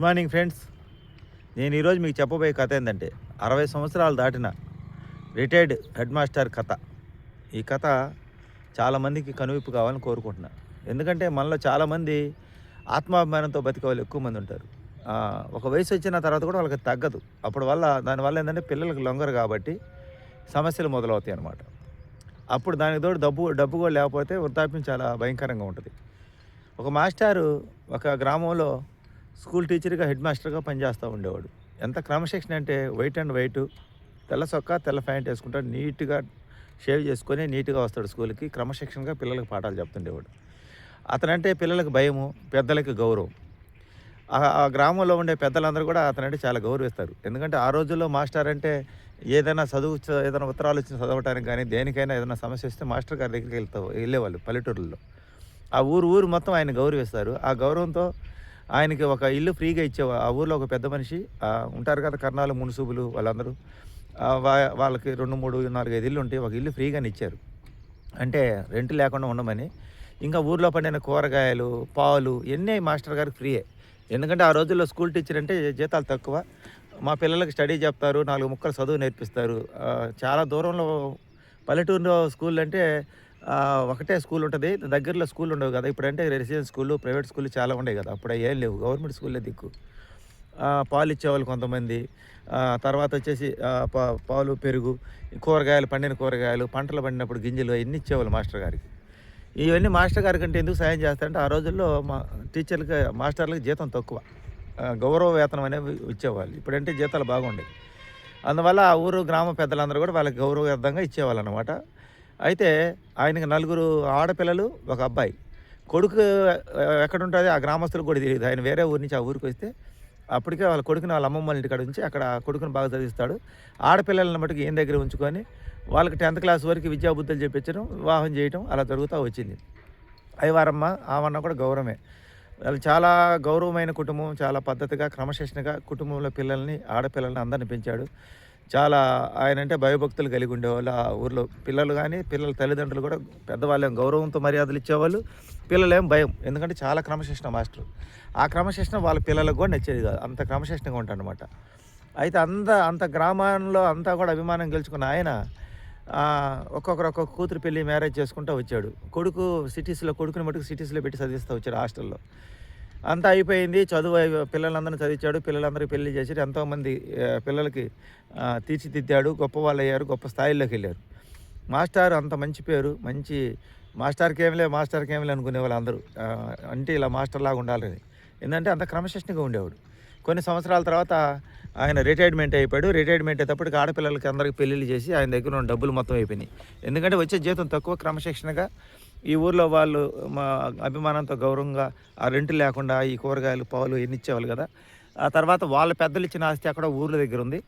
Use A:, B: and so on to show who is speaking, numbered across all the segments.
A: Good morning friends నేను ఈరోజు మీకు చెప్పబోయే కథ ఏంటంటే అరవై సంవత్సరాలు దాటిన రిటైర్డ్ హెడ్ మాస్టర్ కథ. ఈ కథ చాలామందికి కనువిప్పు కావాలని కోరుకుంటున్నా. ఎందుకంటే మనలో చాలామంది ఆత్మాభిమానంతో బతికే వాళ్ళు ఎక్కువ మంది ఉంటారు. ఒక వయసు వచ్చిన తర్వాత కూడా వాళ్ళకి తగ్గదు. అప్పుడు వల్ల దానివల్ల ఏంటంటే పిల్లలకు లొంగరు కాబట్టి సమస్యలు మొదలవుతాయి అన్నమాట. అప్పుడు దానికి తోడు డబ్బు డబ్బు కూడా లేకపోతే వృద్ధాప్యం చాలా భయంకరంగా ఉంటుంది. ఒక మాస్టారు ఒక గ్రామంలో స్కూల్ టీచర్గా హెడ్ మాస్టర్గా పనిచేస్తూ ఉండేవాడు. ఎంత క్రమశిక్షణ అంటే వైట్ అండ్ వైట్ తెల్ల సొక్క తెల్ల ప్యాంట్ వేసుకుంటాడు. నీట్గా షేవ్ చేసుకొని నీట్గా వస్తాడు స్కూల్కి. క్రమశిక్షణగా పిల్లలకు పాఠాలు చెప్తుండేవాడు. అతనంటే పిల్లలకు భయము పెద్దలకి గౌరవం. ఆ- ఆ గ్రామంలో ఉండే పెద్దలందరూ కూడా అతనంటే చాలా గౌరవిస్తారు. ఎందుకంటే ఆ రోజుల్లో మాస్టర్ అంటే ఏదైనా చదువు ఏదైనా ఉత్తరాలు వచ్చిన చదవటానికి కానీ దేనికైనా ఏదైనా సమస్య వస్తే మాస్టర్ గారి దగ్గరికి వెళ్తా వెళ్ళేవాళ్ళు పల్లెటూరులో ఆ ఊరు ఊరు మొత్తం ఆయన గౌరవిస్తారు. ఆ గౌరవంతో ఆయనకి ఒక ఇల్లు ఫ్రీగా ఇచ్చేవా ఆ ఊర్లో ఒక పెద్ద మనిషి ఉంటారు కదా కర్ణాలు మున్సూబులు వాళ్ళందరూ. వా- వాళ్ళకి రెండు మూడు నాలుగు ఐదు ఇల్లు ఉంటే ఒక ఇల్లు ఫ్రీగానే ఇచ్చారు. అంటే రెంట్ లేకుండా ఉండమని. ఇంకా ఊర్లో పండిన కూరగాయలు పాలు ఇవన్నీ మాస్టర్ గారికి ఫ్రీయే. ఎందుకంటే ఆ రోజుల్లో స్కూల్ టీచర్ అంటే జీతాలు తక్కువ. మా పిల్లలకి స్టడీ చెప్తారు నాలుగు ముక్కలు చదువు నేర్పిస్తారు. చాలా దూరంలో పల్లెటూరులో స్కూల్ అంటే ఒకటే స్కూల్ ఉంటుంది. దగ్గరలో స్కూల్ ఉండవు కదా. ఇప్పుడంటే రెసిడెన్స్ స్కూళ్ళు ప్రైవేట్ స్కూళ్ళు చాలా ఉండేవి కదా. అప్పుడు ఏం లేవు. గవర్నమెంట్ స్కూల్లో దిక్కు. పాలు ఇచ్చేవాళ్ళు కొంతమంది. తర్వాత వచ్చేసి పా- పాలు పెరుగు కూరగాయలు పండిన కూరగాయలు పంటలు పండినప్పుడు గింజలు ఇవన్నీ ఇచ్చేవాళ్ళు మాస్టర్ గారికి. ఇవన్నీ మాస్టర్ గారికి అంటే ఎందుకు సాయం చేస్తారంటే ఆ రోజుల్లో మా టీచర్లకి మాస్టర్లకి జీతం తక్కువ. గౌరవ వేతనం అనేవి ఇచ్చేవాళ్ళు. ఇప్పుడంటే జీతాలు బాగుండేవి. అందువల్ల ఆ ఊరు గ్రామ పెద్దలందరూ కూడా వాళ్ళకి గౌరవయుద్ధంగా ఇచ్చేవాళ్ళు అనమాట అయితే ఆయనకి నలుగురు ఆడపిల్లలు ఒక అబ్బాయి. కొడుకు ఆ, ఎక్కడ ఉంటుంది ఆ గ్రామస్తులకు కూడా తెలియదు. ఆయన వేరే ఊరి నుంచి ఆ ఊరికి వస్తే అప్పటికే వాళ్ళ కొడుకుని వాళ్ళ అమ్మమ్మ వాళ్ళ ఇంటికాడ ఉంచి అక్కడ కొడుకుని బాగా చదివిస్తాడు. ఆడపిల్లలను మటుకు ఏం దగ్గర ఉంచుకొని వాళ్ళకి టెన్త్ క్లాస్ వరకు విద్యాబుద్ధులు చెప్పించడం వివాహం చేయడం అలా జరుగుతూ వచ్చింది. అయ్యవారమ్మ ఆవన్న కూడా గౌరవమే. వాళ్ళు చాలా గౌరవమైన కుటుంబం చాలా పద్ధతిగా క్రమశిక్షణగా కుటుంబంలో పిల్లల్ని ఆడపిల్లల్ని అందరిని పెంచాడు. చాలా ఆయన అంటే భయభక్తులు కలిగి ఉండేవాళ్ళు. ఆ ఊర్లో పిల్లలు కానీ పిల్లల తల్లిదండ్రులు కూడా పెద్దవాళ్ళేం గౌరవంతో మర్యాదలు ఇచ్చేవాళ్ళు. పిల్లలేం భయం. ఎందుకంటే చాలా క్రమశిక్షణ మాస్టర్. ఆ క్రమశిక్షణ వాళ్ళ పిల్లలకు కూడా నచ్చేది కాదు. అంత క్రమశిక్షణగా ఉంటాడనమాట అయితే అంత అంత గ్రామంలో అంతా కూడా అభిమానం గెలుచుకున్న ఆయన ఒక్కొక్కరు ఒక్కొక్క కూతురు పెళ్ళి మ్యారేజ్ చేసుకుంటూ వచ్చాడు. కొడుకు సిటీస్లో కొడుకుని మటుకు సిటీస్లో పెట్టి చదివిస్తూ వచ్చాడు హాస్టల్లో. అంతా అయిపోయింది. చదువు పిల్లలందరినీ చదివించాడు. పిల్లలందరికీ పెళ్ళి చేసి ఎంతోమంది పిల్లలకి తీర్చిదిద్దాడు. గొప్ప వాళ్ళు అయ్యారు గొప్ప స్థాయిలోకి వెళ్ళారు. మాస్టారు అంత మంచి పేరు. మంచి మాస్టర్కి ఏమిలే మాస్టర్కి ఏమిలే అనుకునే వాళ్ళు అందరూ అంటే ఇలా మాస్టర్ లాగా ఉండాలని. ఎందుకంటే అంత క్రమశిక్షణగా ఉండేవాడు. కొన్ని సంవత్సరాల తర్వాత ఆయన రిటైర్మెంట్ అయిపోయాడు. రిటైర్మెంట్ అయ్యేటప్పటికి ఆడపిల్లలకి అందరికి పెళ్ళిళ్ళు చేసి ఆయన దగ్గర ఉన్న డబ్బులు మొత్తం అయిపోయినాయి. ఎందుకంటే వచ్చే జీతం తక్కువ క్రమశిక్షణగా ఈ ఊర్లో వాళ్ళు మా అభిమానంతో గౌరవంగా ఆ రెంట్ లేకుండా ఈ కూరగాయలు పాలు ఎన్ని ఇచ్చేవాళ్ళు కదా. ఆ తర్వాత వాళ్ళ పెద్దలు ఇచ్చిన ఆస్తి అక్కడ ఊర్ల దగ్గర ఉంది.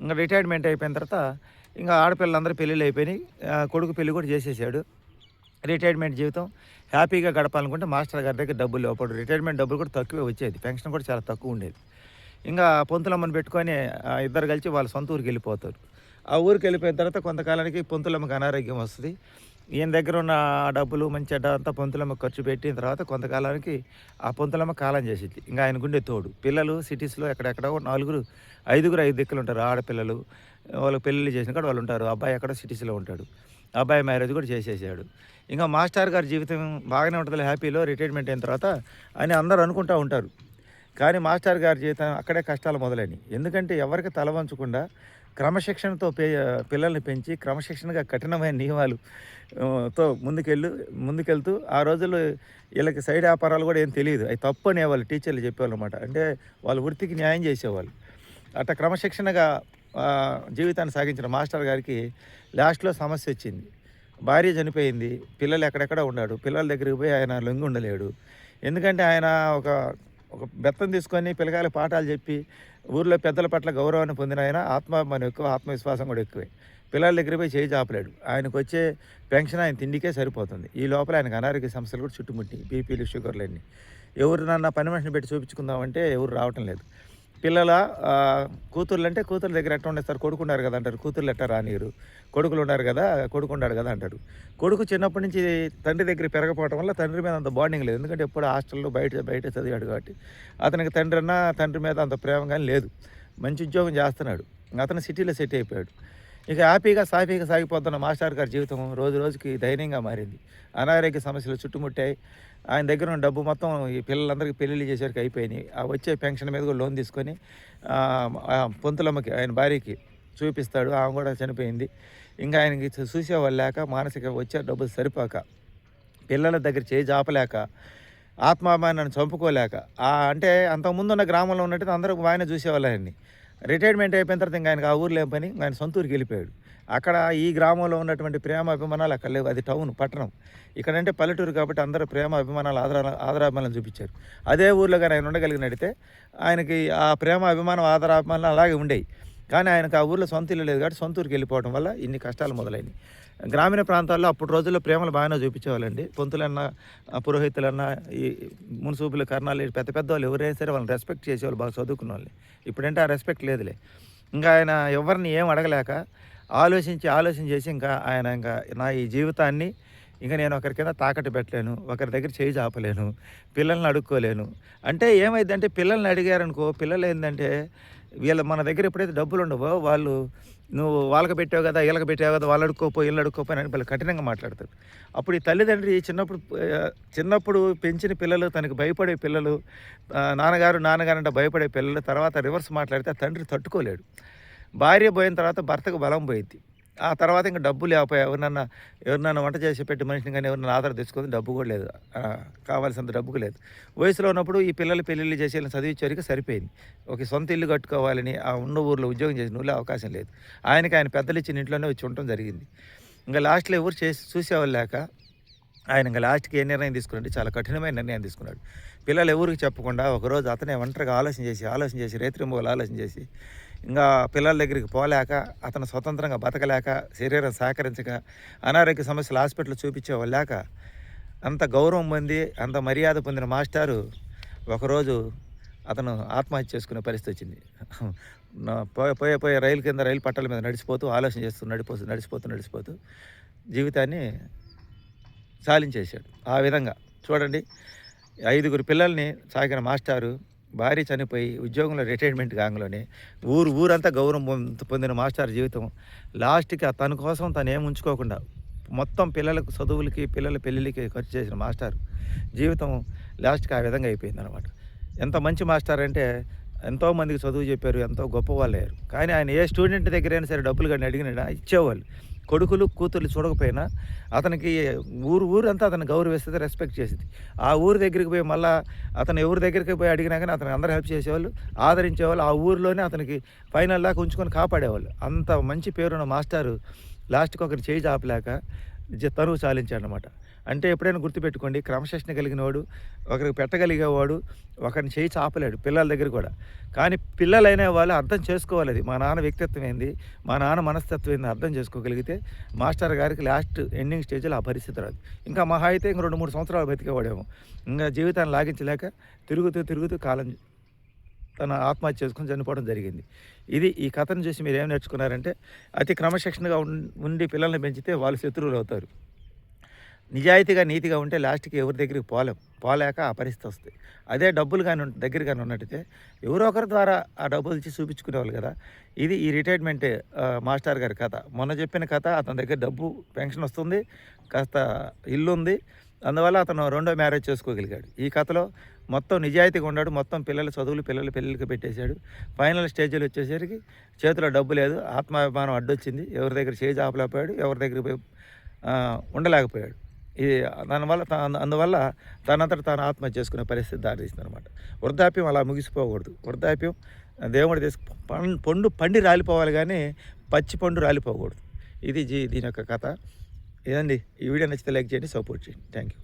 A: ఇంకా రిటైర్మెంట్ అయిపోయిన తర్వాత ఇంకా ఆడపిల్లలందరూ పెళ్ళిళ్ళు అయిపోయినాయి. ఆ, కొడుకు పెళ్ళి కూడా చేసేసాడు. రిటైర్మెంట్ జీవితం హ్యాపీగా గడపాలనుకుంటే మాస్టర్ గారి దగ్గర డబ్బులు లేవు. రిటైర్మెంట్ డబ్బులు కూడా తక్కువే వచ్చేది. పెన్షన్ కూడా చాలా తక్కువ ఉండేది. ఇంకా పొంతులమ్మని పెట్టుకొని ఇద్దరు కలిసి వాళ్ళ సొంత ఊరికి వెళ్ళిపోతారు. ఆ ఊరికి వెళ్ళిపోయిన తర్వాత కొంతకాలానికి పొంతులమ్మకి అనారోగ్యం వస్తుంది. ఈయన దగ్గర ఉన్న ఆ డబ్బులు మంచి అంతా పొంతులమ్మ ఖర్చు పెట్టిన తర్వాత కొంతకాలానికి ఆ పొంతులమ్మ కాలం చేసింది ఇంకా ఆయన గుండె తోడు. పిల్లలు సిటీస్లో ఎక్కడెక్కడ నలుగురు ఐదుగురు ఐదు దిక్కులు ఉంటారు. ఆడపిల్లలు వాళ్ళకి పెళ్ళిళ్ళు చేసిన కూడా వాళ్ళు ఉంటారు. అబ్బాయి ఎక్కడో సిటీస్లో ఉంటాడు. అబ్బాయి మ్యారేజ్ కూడా చేసేసాడు. ఇంకా మాస్టర్ గారి జీవితం బాగానే ఉంటుంది. హ్యాపీలో రిటైర్మెంట్ అయిన తర్వాత అని అందరూ అనుకుంటూ ఉంటారు. కానీ మాస్టర్ గారి జీవితం అక్కడే కష్టాలు మొదలైనవి ఎందుకంటే ఎవరికి తల వంచకుండా క్రమశిక్షణతో పే పిల్లల్ని పెంచి క్రమశిక్షణగా కఠినమైన నియమాలు తో ముందుకెళ్ళు ముందుకెళ్తూ ఆ రోజుల్లో వీళ్ళకి సైడ్ వ్యాపారాలు కూడా ఏం తెలియదు. అవి తప్పు అనేవాళ్ళు టీచర్లు చెప్పేవాళ్ళు అనమాట అంటే వాళ్ళ వృత్తికి న్యాయం చేసేవాళ్ళు. అట్లా క్రమశిక్షణగా జీవితాన్ని సాగించిన మాస్టర్ గారికి లాస్ట్లో సమస్య వచ్చింది. భార్య చనిపోయింది పిల్లలు ఎక్కడెక్కడ ఉన్నాడు. పిల్లల దగ్గరికి పోయి ఆయన లొంగి ఉండలేడు. ఎందుకంటే ఆయన ఒక ఒక బెత్తం తీసుకొని పిల్లకాయల పాఠాలు చెప్పి ఊర్లో పెద్దల పట్ల గౌరవాన్ని పొందిన ఆయన ఆత్మాభిమానం ఎక్కువ ఆత్మవిశ్వాసం కూడా ఎక్కువే. పిల్లల దగ్గర పోయి చేయి చాపలేడు. ఆయనకు వచ్చే పెన్షన్ ఆయన తిండికే సరిపోతుంది. ఈ లోపల ఆయనకు అనారోగ్య సమస్యలు కూడా చుట్టుముట్టి బీపీలు షుగర్లు అన్నీ. ఎవరినన్నా పని మనిషిని పెట్టి చూపించుకుందామంటే ఎవరు రావటం లేదు. పిల్లల కూతుర్లు అంటే కూతురు దగ్గర ఎట్లా ఉండేస్తారు కొడుకు ఉన్నారు కదా అంటారు. కూతుర్లు ఎట్లా రానియరు కొడుకులు ఉన్నారు కదా కొడుకు ఉన్నాడు కదా అంటారు. కొడుకు చిన్నప్పటి నుంచి తండ్రి దగ్గర పెరగపోవడం వల్ల తండ్రి మీద అంత బాండింగ్ లేదు. ఎందుకంటే ఎప్పుడు హాస్టల్లో బయట బయట చదివాడు కాబట్టి. అతనికి తండ్రి అన్న తండ్రి మీద అంత ప్రేమ కానీ లేదు. మంచి ఉద్యోగం చేస్తున్నాడు. అతను సిటీలో సెట్ అయిపోయాడు. ఇక హ్యాపీగా సాఫీగా సాగిపోతున్న మాస్టర్ గారి జీవితం రోజు రోజుకి దైన్యంగా మారింది. అనారోగ్య సమస్యలు చుట్టుముట్టాయి. ఆయన దగ్గర ఉన్న డబ్బు మొత్తం ఈ పిల్లలందరికీ పెళ్ళిళ్ళు చేసేసరికి అయిపోయినాయి. ఆ వచ్చే పెన్షన్ మీద కూడా లోన్ తీసుకొని పొంతులమ్మకి ఆయన భార్యకి చూపిస్తాడు. ఆమె కూడా చనిపోయింది. ఇంకా ఆయనకి చూ- చూసేవాళ్ళు లేక మానసిక వచ్చే డబ్బులు సరిపోక పిల్లల దగ్గర చేయి జాపలేక ఆత్మాభిమానాన్ని చంపుకోలేక అంటే అంతకుముందు ఉన్న గ్రామంలో ఉన్నట్టు అందరూ ఆయన చూసేవాళ్ళు ఆయన్ని. రిటైర్మెంట్ అయిపోయిన తర్వాత ఇంకా ఆయనకు ఆ ఊర్లో లేని పని? ఆయన సొంత వెళ్ళిపోయాడు. అక్కడ ఈ గ్రామంలో ఉన్నటువంటి ప్రేమ అభిమానాలు అక్కడ లేవు. అది టౌన్ పట్టణం. ఇక్కడంటే పల్లెటూరు కాబట్టి అందరూ ప్రేమ అభిమానాలు ఆదర ఆదరాభిమానాలు చూపించారు. అదే ఊర్లో కానీ ఆయన ఉండగలిగినట్టయితే ఆయనకి ఆ ప్రేమ అభిమానం ఆదరాభిమానాలు అలాగే ఉండేవి. కానీ ఆయనకు ఆ ఊర్లో సొంత ఇల్లు లేదు కాబట్టి సొంత ఊరికి వెళ్ళిపోవడం వల్ల ఇన్ని కష్టాలు మొదలైనవి గ్రామీణ ప్రాంతాల్లో అప్పుడు రోజుల్లో ప్రేమలు బాగానే చూపించేవాళ్ళండి. పొంతులన్నా పురోహితులన్నా ఈ మున్సూపులు కర్ణాలు పెద్ద పెద్ద వాళ్ళు ఎవరైనా సరే వాళ్ళని రెస్పెక్ట్ చేసేవాళ్ళు బాగా చదువుకున్న వాళ్ళు ఇప్పుడంటే ఆ రెస్పెక్ట్ లేదులే. ఇంకా ఆయన ఎవరిని ఏం అడగలేక ఆలోచించి ఆలోచన చేసి ఇంకా ఆయన ఇంకా నా ఈ జీవితాన్ని ఇంకా నేను ఒకరి కింద తాకట్టు పెట్టలేను ఒకరి దగ్గర చేయి చాపలేను పిల్లల్ని అడుక్కోలేను. అంటే ఏమైందంటే పిల్లల్ని అడిగారనుకో పిల్లలు ఏంటంటే వీళ్ళ మన దగ్గర ఎప్పుడైతే డబ్బులు ఉండవో వాళ్ళు నువ్వు వాళ్ళకి పెట్టావు కదా వీళ్ళకి పెట్టావు కదా వాళ్ళు అడుక్కోపో వీళ్ళు అడుక్కోపో అని వాళ్ళు కఠినంగా మాట్లాడతారు. అప్పుడు ఈ తల్లిదండ్రి చిన్నప్పుడు చిన్నప్పుడు పెంచిన పిల్లలు తనకు భయపడే పిల్లలు నాన్నగారు నాన్నగారు అంటే భయపడే పిల్లలు తర్వాత రివర్స్ మాట్లాడితే ఆ తండ్రి తట్టుకోలేడు. భార్య పోయిన తర్వాత భర్తకు బలం పోయింది. ఆ తర్వాత ఇంకా డబ్బు లేకపోయా. ఎవరినన్నా ఎవరినన్నా వంట చేసి పెట్టి మనిషిని కానీ ఎవరినైనా ఆధార తెచ్చుకొని డబ్బు కూడా లేదు. కావాల్సినంత డబ్బు లేదు. వయసులో ఉన్నప్పుడు ఈ పిల్లలు పెళ్ళిళ్ళు చేసి వీళ్ళని చదివించేవరకు సరిపోయింది. ఒక సొంత ఇల్లు కట్టుకోవాలని ఆ ఉన్న ఊర్లో ఉద్యోగం చేసిన ఊళ్ళో అవకాశం లేదు. ఆయనకి ఆయన పెద్దలు ఇచ్చిన ఇంట్లోనే వచ్చి ఉండటం జరిగింది. ఇంకా లాస్ట్లో ఎవరు చేసి చూసేవాళ్ళు లేక ఆయన ఇంకా లాస్ట్కి ఏ నిర్ణయం తీసుకున్నాడు చాలా కఠినమైన నిర్ణయం తీసుకున్నాడు. పిల్లలు ఎవరికి చెప్పకుండా ఒకరోజు అతనే ఒంటరిగా ఆలోచన చేసి ఆలోచన చేసి రేత్రింబోలు ఆలోచన చేసి ఇంకా పిల్లల దగ్గరికి పోలేక అతను స్వతంత్రంగా బతకలేక శరీరం సహకరించక అనారోగ్య సమస్యలు హాస్పిటల్ చూపించేవాళ్ళు లేక అంత గౌరవం పొంది అంత మర్యాద పొందిన మాస్టారు ఒకరోజు అతను ఆత్మహత్య చేసుకునే పరిస్థితి వచ్చింది. నా పోయే పోయే పోయే రైలు కింద రైలు పట్టాల మీద నడిచిపోతూ ఆలోచన చేస్తూ నడిపోతూ నడిచిపోతూ నడిచిపోతూ జీవితాన్ని సాలించేశాడు. ఆ విధంగా చూడండి ఐదుగురు పిల్లల్ని సాగిన మాస్టారు భార్య చనిపోయి ఉద్యోగంలో రిటైర్మెంట్ కాంగలోనే ఊరు ఊరంతా గౌరవం పొంద- పొందిన మాస్టర్ జీవితం. లాస్ట్కి తన కోసం తను ఏం ఉంచుకోకుండా మొత్తం పిల్లలకు చదువులకి పిల్లల పెళ్ళిళ్ళకి ఖర్చు చేసిన మాస్టర్ జీవితం లాస్ట్కి ఆ విధంగా అయిపోయింది అనమాట ఎంత మంచి మాస్టర్ అంటే ఎంతోమందికి చదువు చెప్పారు ఎంతో గొప్ప వాళ్ళు అయ్యారు. కానీ ఆయన ఏ స్టూడెంట్ దగ్గరైనా సరే డబ్బులు కానీ అడిగినా ఇచ్చేవాళ్ళు. కొడుకులు కూతుర్లు చూడకపోయినా అతనికి ఊరు ఊరంతా అతను గౌరవిస్తుంది రెస్పెక్ట్ చేసింది ఆ ఊరు దగ్గరికి పోయి మళ్ళీ అతను ఎవరి దగ్గరికి పోయి అడిగినా కానీ అతను అందరూ హెల్ప్ చేసేవాళ్ళు ఆదరించేవాళ్ళు. ఆ ఊరిలోనే అతనికి ఫైనల్ దాకా ఉంచుకొని కాపాడేవాళ్ళు. అంత మంచి పేరున్న మాస్టారు లాస్ట్కి ఒకరి చేయి చాపలేక జ- తనువు చాలించాడు అనమాట అంటే ఎప్పుడైనా గుర్తుపెట్టుకోండి క్రమశిక్షణ కలిగిన వాడు ఒకరికి పెట్టగలిగేవాడు ఒకరిని చేయి చాపలేడు పిల్లల దగ్గర కూడా. కానీ పిల్లలైన వాళ్ళు అర్థం చేసుకోవాలి అది. మా నాన్న వ్యక్తిత్వం ఏంది? మా నాన్న మనస్తత్వం ఏంది? అర్థం చేసుకోగలిగితే మాస్టర్ గారికి లాస్ట్ ఎండింగ్ స్టేజ్లో ఆ పరిస్థితి రాదు. ఇంకా మహా అయితే ఇంక రెండు మూడు సంవత్సరాలు బతికేవాడేమో. ఇంకా జీవితాన్ని లాగించలేక తిరుగుతూ తిరుగుతూ కాలం తన ఆత్మహత్య చేసుకుని చనిపోవడం జరిగింది. ఇది ఈ కథను చూసి మీరు ఏం నేర్చుకున్నారంటే అతి క్రమశిక్షణగా ఉండి పిల్లల్ని పెంచితే వాళ్ళు శత్రువులు అవుతారు నిజాయితీగా నీతిగా ఉంటే లాస్ట్కి ఎవరి దగ్గరికి పోలేం. పోలేక ఆ పరిస్థితి వస్తుంది. అదే డబ్బులు కానీ దగ్గర కానీ ఉన్నట్టయితే ఎవరో ఒకరి ద్వారా ఆ డబ్బులు ఇచ్చి చూపించుకునేవాళ్ళు కదా. ఇది ఈ రిటైర్మెంట్ మాస్టర్ గారి కథ. మొన్న చెప్పిన కథ అతని దగ్గర డబ్బు పెన్షన్ వస్తుంది కాస్త ఇల్లు ఉంది. అందువల్ల అతను రెండో మ్యారేజ్ చేసుకోగలిగాడు. ఈ కథలో మొత్తం నిజాయితీగా ఉన్నాడు. మొత్తం పిల్లల చదువులు పిల్లల పెళ్ళిళ్ళకి పెట్టేశాడు. ఫైనల్ స్టేజ్లో వచ్చేసరికి చేతిలో డబ్బు లేదు. ఆత్మాభిమానం అడ్డొచ్చింది. ఎవరి దగ్గర చేయి ఆపలేకపోయాడు ఎవరి దగ్గర ఉండలేకపోయాడు. ఇది దానివల్ల అందువల్ల తనంతట తాను ఆత్మహత్య చేసుకునే పరిస్థితి దారితీస్తుంది అనమాట వృద్ధాప్యం అలా ముగిసిపోకూడదు. వృద్ధాప్యం దేవుడు తీసుకు పండు పండి రాలిపోవాలి కానీ పచ్చి పండు రాలిపోకూడదు. ఇది జీ దీని యొక్క కథ. ఇదండి. ఈ వీడియో నచ్చితే లైక్ చేయండి సపోర్ట్ చేయండి. Thank you